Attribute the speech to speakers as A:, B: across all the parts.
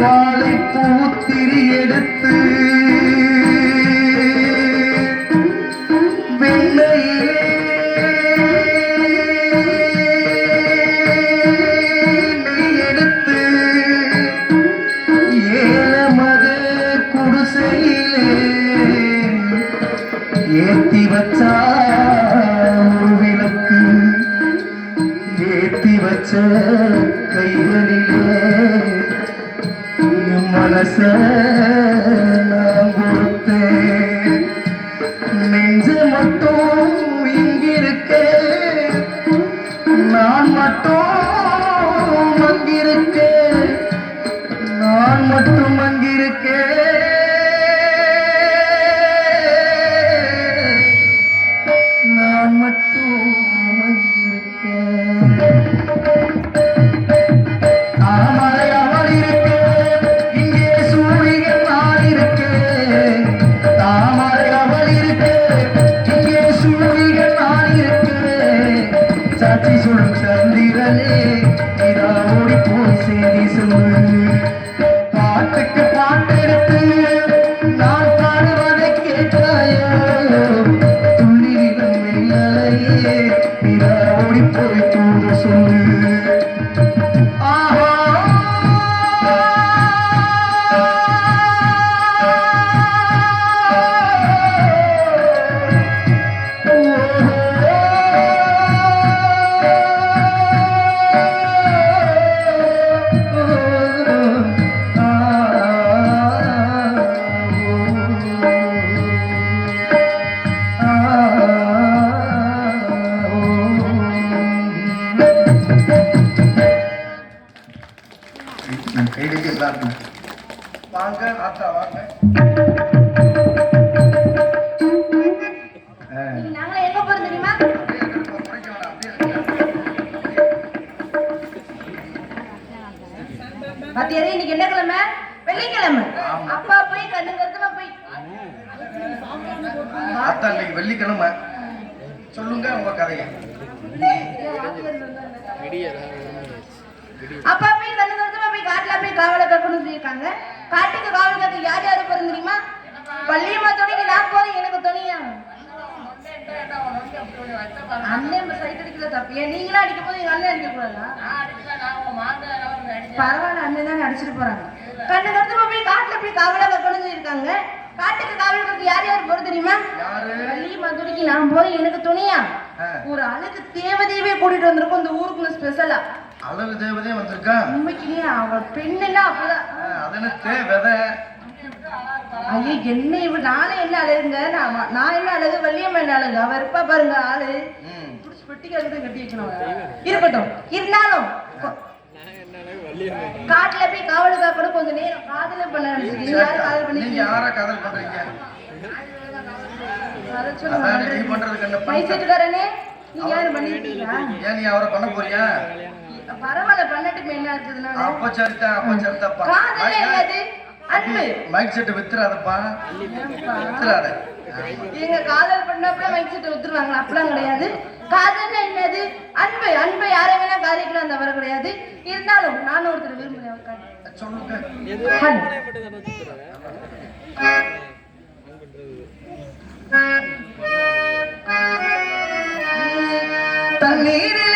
A: வாழை பூத்திரி எடுத்து ஏத்தி வச்சா ஒரு விளக்கு ஏத்தி வச்ச கைகளிலே மனச நான் கொடுத்தேன் நெஞ்ச மட்டும் இங்கிருக்க. நான் மட்டும் அங்கிருக்க நான் மட்டும் அங்கிருக்கேன் நான் மட்டும் Música வேணாம், அப்படியே இருங்க.
B: பாத்தியாரே இன்னைக்கு என்ன கிழமை? வெள்ளிக்கிழமை. அப்பா போய் கண்ணு கருத்துமா போய்.
A: ஆத்தா இன்னைக்கு வெள்ளிக்கிழமை. சொல்லுங்க உங்க கதையை.
B: அப்பா போய் கண்ணு காட்டுல போய் காவலை கக்கணும்னு சொல்லியிருக்காங்க. காட்டுக்கு காவல் காக்க யார் யாரு போறது தெரியுமா? பள்ளியம்மா துணைக்கு நான் போறேன் எனக்கு துணையா? அண்ணன் சைட் அடிக்கல தப்பு. ஏன் நீங்களும் அடிக்கும் போது எங்க அண்ணன் அடிக்க கூடாதா? பரவாயில்ல அண்ணன் தானே அடிச்சிட்டு போறாங்க கண்ணு கருத்துமா போய் காட்டுல போய் காவலை கக்கணும்னு சொல்லியிருக்காங்க. காட்டுக்கு காவல் காக்க யார் யார் போறது தெரியுமா?
A: யாரு?
B: பள்ளியம்மா துணைக்கு நான் போறேன் எனக்கு துணையா. ஒரு அழகு தேவதையவே கூட்டிட்டு வந்திருக்கோம். இந்த ஊருக்குள்ள ஸ்பெஷலா
A: அழகு தேவதே வந்திருக்கா?
B: உண்மைக்குமே அவ பெண்ணுன்னா அப்பதான்
A: ஆ, அது என்ன தே விதை
B: ஐயோ என்ன இவ நானே என்ன அழகுங்க? நான் நான் என்ன அழகு? வள்ளியம்மா என்ன அழகு? அவ இருப்பா பாருங்க ஆளு. புடிச்சு பெட்டிக்கார கூட கட்டி வைக்கணும். இருக்கட்டும். இருந்தாலும் காட்டுல போய் காவல் காக்கணும் கொஞ்சம் நேரம் காதல பண்ண நினைச்சிருக்கீங்க யாரும் காதல்
A: நீங்க
B: பண்ணி
A: யார காதல் பண்றீங்க? அதான் நீ பண்றதுக்கு என்ன
B: நீங்க யாரும் பண்ணிருக்கீங்களா
A: ஏன் நீ அவரை பண்ண போறியா?
B: பரவாயில்ல
A: அப்ப அப்ப சரிதாப்பா.
B: காதல் என்னது அன்பு.
A: மைக் செட்டு வித்துறாதப்பா? வித்துறாத.
B: எங்க காதல் பண்ணப்பல மைக் செட் வித்துருவாங்களா? அப்படிலாம் கிடையாது. காதல் என்னது? அன்பு. அன்பை யாரை வேணா காதலிக்கலாம் தவிர கிடையாது. இருந்தாலும் நானும் ஒருத்தர் விரும்புறேன்.
A: சொல்லுங்க. தண்ணீரிலே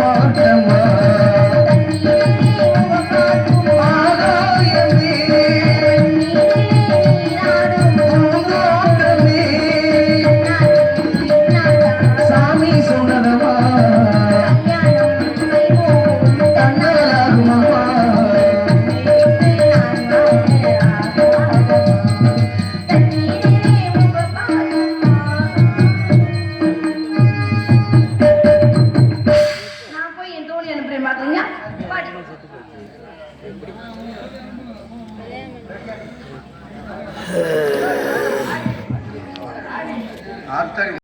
B: பாட்டம் estar
A: en